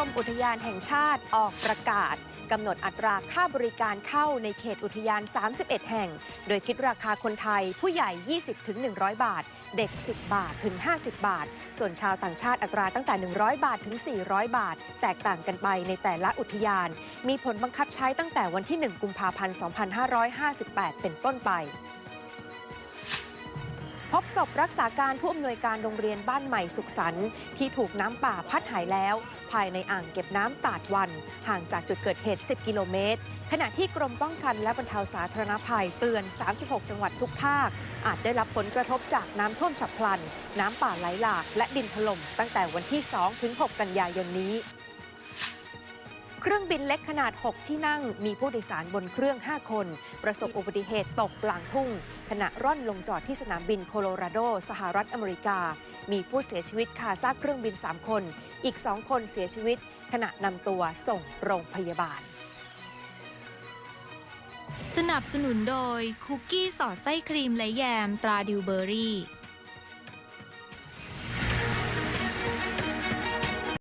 กรมอุทยานแห่งชาติออกประกาศกำหนดอัตราค่าบริการเข้าในเขตอุทยาน 31 แห่ง โดยคิดราคาคนไทยผู้ใหญ่ 20-100 บาท เด็ก 10 บาทถึง 50 บาท ส่วนชาวต่างชาติอัตราตั้งแต่ 100 บาทถึง 400 บาท แตกต่างกันไปในแต่ละอุทยาน มีผลบังคับใช้ตั้งแต่วันที่ 1 กุมภาพันธ์ 2558 เป็นต้นไป พบศพรักษาการผู้อำนวยการโรงเรียนบ้านใหม่สุขสันต์ที่ถูกน้ำป่าพัดหายแล้ว ภายในอ่างเก็บน้ำตาดวัน ห่างจากจุดเกิดเหตุ 10 กิโลเมตร ขณะที่กรมป้องกันและบรรเทาสาธารณภัยเตือน 36 จังหวัดทุกภาค อาจได้รับผลกระทบจากน้ำท่วมฉับพลัน น้ำป่าไหลหลากและดินถล่มตั้งแต่วันที่2-6กันยายนนี้ เครื่องบินเล็กขนาด 6 ที่นั่ง มีผู้โดยสารบนเครื่อง 5 คน ประสบอุบัติเหตุตกกลางทุ่ง ขณะร่อนลงจอดที่สนามบินโคโลราโด สหรัฐอเมริกา มีผู้เสียชีวิตคาซากเครื่องบิน 3 คน อีก 2 คนเสียชีวิต ขณะนำตัวส่งโรงพยาบาล สนับสนุนโดยคุกกี้สอดไส้ครีมและแยมตราดิวเบอรี่